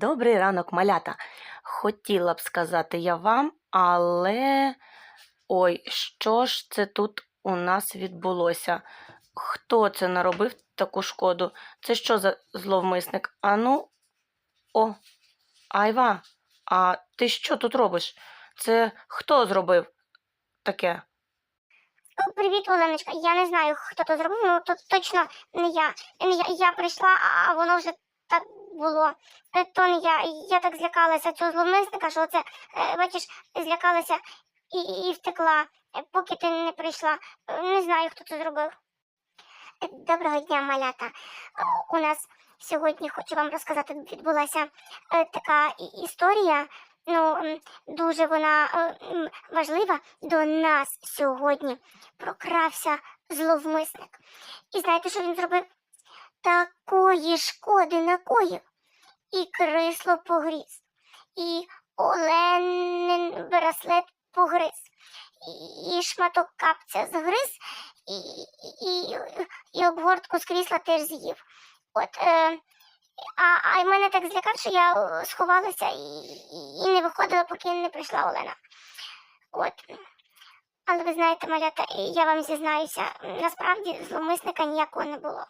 Добрий ранок, малята. Хотіла б сказати я вам, але ой, що ж це тут у нас відбулося? Хто це наробив таку шкоду? Це що за зловмисник? Ану, о, Айва, а ти що тут робиш? Це хто зробив таке? О, Привіт, Оленочка. Я не знаю, хто то зробив, ну то точно не я. Не я, я прийшла, а воно вже було. Е, То я. Я так злякалася цього зловмисника, що це, е, бачиш, злякалася і, і втекла, е, поки ти не прийшла. Не знаю, хто це зробив. Доброго дня, малята. У нас сьогодні хочу вам розказати, відбулася така історія. Ну, дуже вона важлива до нас сьогодні прокрався зловмисник. І знаєте, що він зробив? Такої шкоди накоїв. І крисло погріз, і оленин браслет погриз, і- шматок капця згриз, і, і, і обгортку з крісла теж з'їв. От, е, а, а мене так злякав, що я сховалася і, і не виходила, поки не прийшла Олена. От. Але ви знаєте, малята, я вам зізнаюся, насправді зловмисника ніякого не було.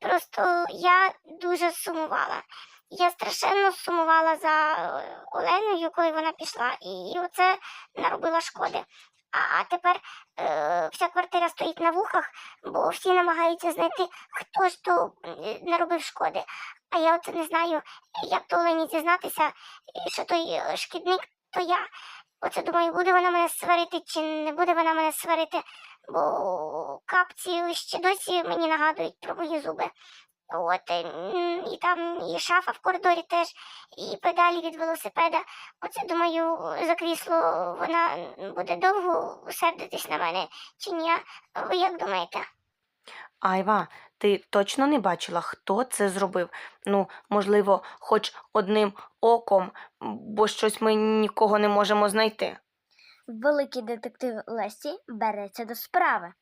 Просто я дуже сумувала. Я страшенно сумувала за е, Оленою, коли вона пішла, і оце наробила шкоди. А, тепер е, вся квартира стоїть на вухах, бо всі намагаються знайти, хто ж то е, наробив шкоди. А я от не знаю, як то Олені дізнатися, що той е, шкідник, то я. Оце думаю, буде вона мене сварити чи не буде вона мене сварити, бо капці ще досі мені нагадують про мої зуби. От, е, і там і шафа в коридорі теж, і педалі від велосипеда. Оце думаю, за крісло вона буде довго сердитись на мене, чи ні? Ви як думаєте? Айва, ти точно не бачила, хто це зробив? Ну, можливо, хоч одним оком, бо щось ми нікого не можемо знайти. Великий детектив Лесі береться до справи.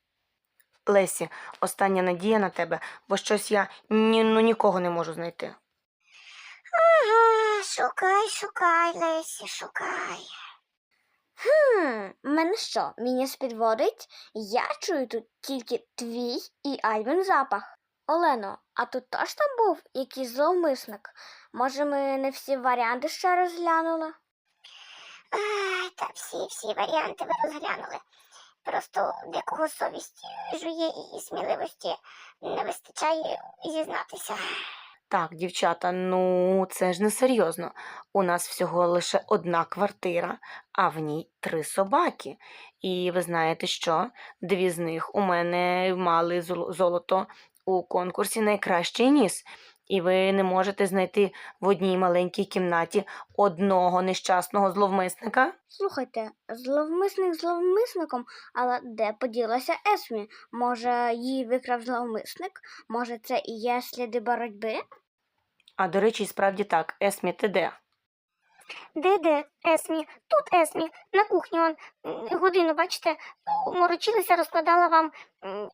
Лесі, остання надія на тебе, бо щось я ні, ну, нікого не можу знайти. Ага, шукай, шукай, Лесі, шукай. Хм, мене що, мініс підводить? Я чую тут тільки твій і Айвен запах. Олено, а тут теж там був якийсь зловмисник? Може, ми не всі варіанти ще розглянули? Ай, та всі, всі варіанти ви розглянули. Просто декого совість жує і сміливості не вистачає зізнатися. Так, дівчата, ну це ж не серйозно. У нас всього лише одна квартира, а в ній три собаки. І ви знаєте що? Дві з них у мене мали зол- золото у конкурсі Найкращий ніс. І ви не можете знайти в одній маленькій кімнаті одного нещасного зловмисника? Слухайте, зловмисник зловмисником, але де поділася Есмі? Може, її викрав зловмисник? Може, це і є сліди боротьби? А до речі, справді так, Есмі, ти де? Де де Есмі? Тут Есмі, на кухні он годину, бачите, морочилася, розкладала вам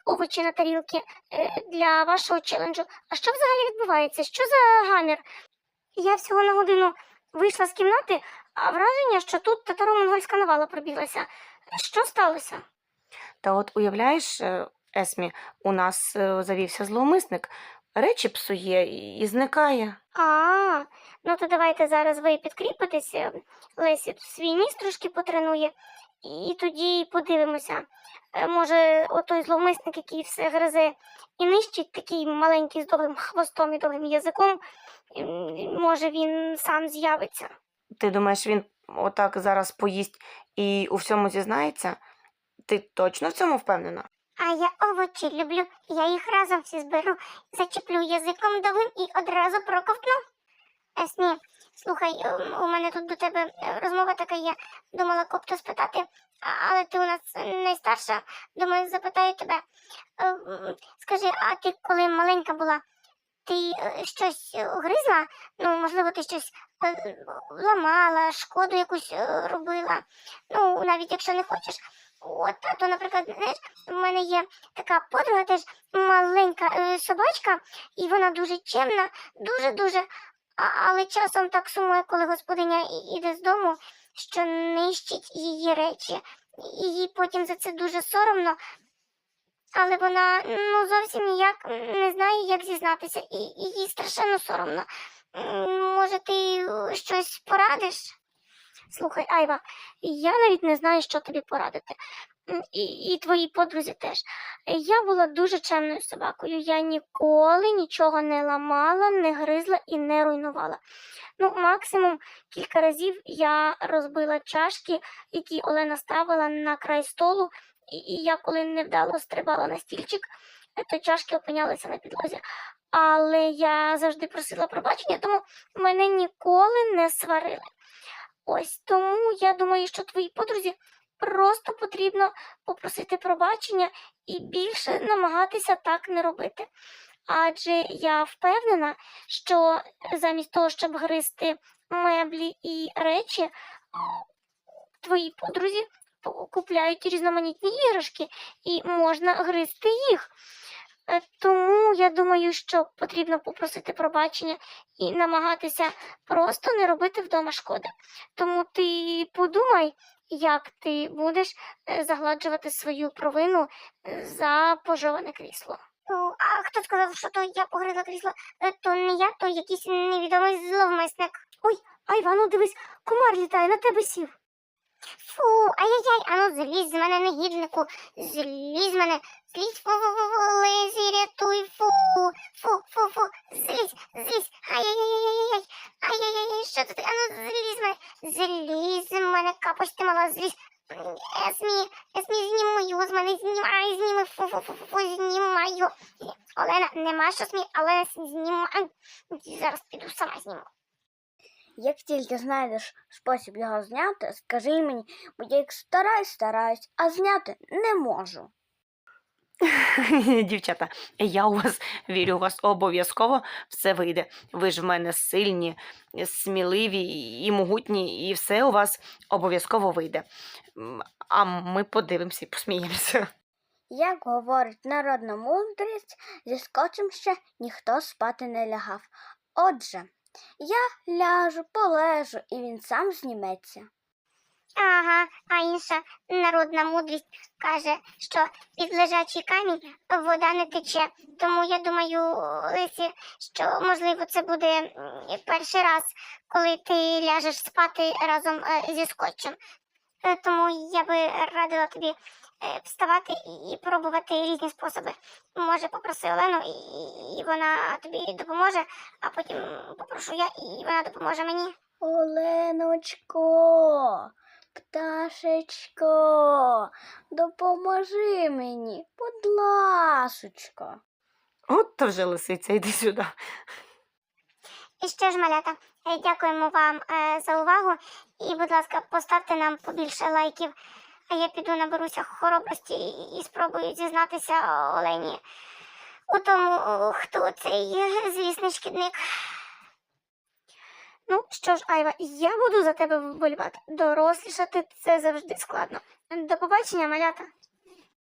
овочі на тарілки е, для вашого челенджу. А що взагалі відбувається? Що за гамір? Я всього на годину вийшла з кімнати, а враження, що тут татаро-монгольська навала пробіглася. Що сталося? Та от уявляєш, е, Есмі, у нас е, завівся зловмисник, речі псує і- і зникає. А, ну то давайте зараз ви підкріпитеся. Лесі свій ніс трошки потренує, і тоді подивимося. Е, Може, отой зловмисник, який все гризе і нищить такий маленький з довгим хвостом і довгим язиком, може він сам з'явиться. Ти думаєш, він отак зараз поїсть і у всьому зізнається? Ти точно в цьому впевнена? А я овочі люблю, я їх разом всі зберу, зачеплю язиком довгим і одразу проковтну. Есмі, слухай, ем, у мене тут до тебе е, розмова така є. Думала копто спитати, але ти у нас найстарша. Думаю, запитаю тебе. Е, Скажи, а ти коли маленька була, ти е, щось гризла? Ну, можливо, ти щось ламала, шкоду якусь робила. Ну, навіть якщо не хочеш. От, то, наприклад, знаєш, у мене є така подруга, теж маленька е, собачка, і вона дуже чемна, дуже-дуже. Але часом так сумує, коли господиня іде з дому, що нищить її речі. І їй потім за це дуже соромно. Але вона ну зовсім ніяк не знає, як зізнатися, і, і їй страшенно соромно. Може, ти е, щось порадиш? Слухай, Айва, я навіть не знаю, що тобі порадити. І, і твої подрузі теж. Я була дуже чемною собакою. Я ніколи нічого не ламала, не гризла і не руйнувала. Ну, максимум кілька разів я розбила чашки, які Олена ставила на край столу, і, і я коли невдало стрибала на стільчик, то чашки опинялися на підлозі. Але я завжди просила пробачення, тому мене ніколи не сварили. Ось тому я думаю, що твоїй подрузі просто потрібно попросити пробачення і більше намагатися так не робити. Адже я впевнена, що замість того, щоб гризти меблі і речі, твої подрузі купляють різноманітні іграшки і можна гризти їх. Е, Тому я думаю, що потрібно попросити пробачення і намагатися просто не робити вдома шкоди. Тому ти подумай, як ти будеш е, загладжувати свою провину е, за пожоване крісло. А хто сказав, що то я погризла крісло? То не я, то якийсь невідомий зловмисник. Ой, Айва, ну дивись, комар літає, на тебе сів. Фу, ай-яй-яй, ану злізь з мене, негіднику, злізь з мене, злізь, фу, фу, фу, лизі, рятуй, фу, фу, фу, фу, злізь, злізь, ай-яй-яй-яй-яй, ай-яй-яй, що таке, ану злізь з мене, злізь з мене, капоч ти мала, злізь, Есмі, Есмі, зніми з мене, знімай, зніми, фу, фу, фу, фу. Олена, нема що смій, але знімай, зараз піду сама зніму. Як тільки знайдеш спосіб його зняти, скажи мені, бо я як стараюсь, стараюсь, а зняти не можу. Дівчата, я у вас вірю, у вас обов'язково все вийде. Ви ж в мене сильні, сміливі і могутні, і все у вас обов'язково вийде. А ми подивимося і посміємося. Як говорить народна мудрість, зі скотчем ще ніхто спати не лягав. Отже, я ляжу, полежу, і він сам зніметься. Ага, а інша народна мудрість каже, що під лежачий камінь вода не тече. Тому я думаю, Лисі, що можливо це буде перший раз, коли ти ляжеш спати разом е, зі скотчем. Е, Тому я би радила тобі вставати і- пробувати різні способи. Може, попроси Олену, і- вона тобі допоможе, а потім попрошу я, і вона допоможе мені. Оленочко, пташечко, допоможи мені, будь ласочко. От то вже лисиця, йди сюди. І що ж, малята, е, дякуємо вам е, за увагу. І, будь ласка, поставте нам побільше лайків. А я піду наберуся хоробрості і, спробую зізнатися Олені у тому, хто цей звісний шкідник. Ну що ж, Айва, я буду за тебе вболівати. Дорослішати це завжди складно. До побачення, малята.